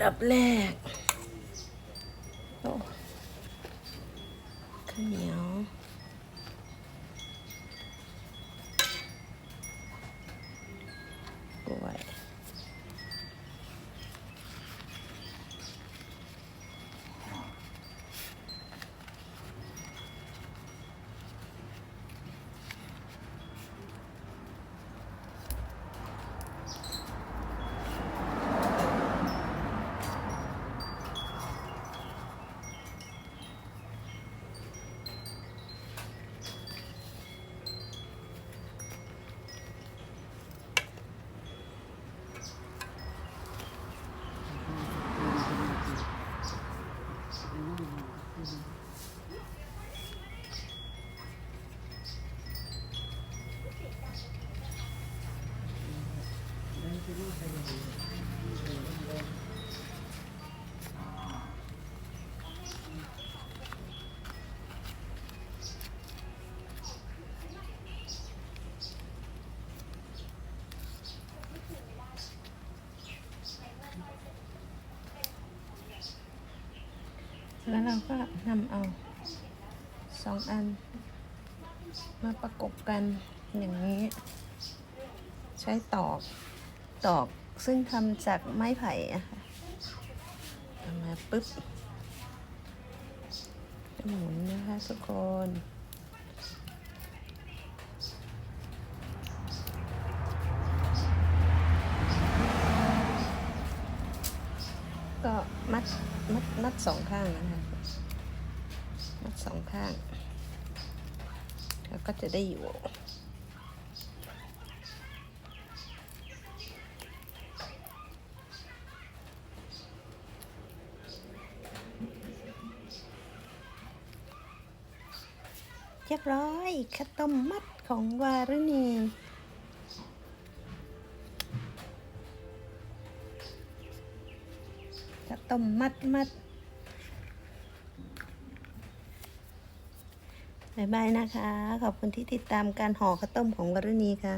ดับแรกโอ้ข้าวเหนียว กล้วย แล้วเราก็นำเอาสองอัน มาประกบกันอย่างนี้ ใช้ตอก ตอกซึ่งทำจากไม้ไผ่อะค่ะเอามาปุ๊บหมุนนะคะทุกคนก็มัดมัดมัดสองข้างนะคะ มัดสองข้าง แล้วก็จะได้อยู่ รียบร้อยข้าวต้มมัดของวารุณีข้าวต้มมัดมัดบายบายนะคะ ขอบคุณที่ติดตามการห่อข้าวต้มของวารุณีค่ะ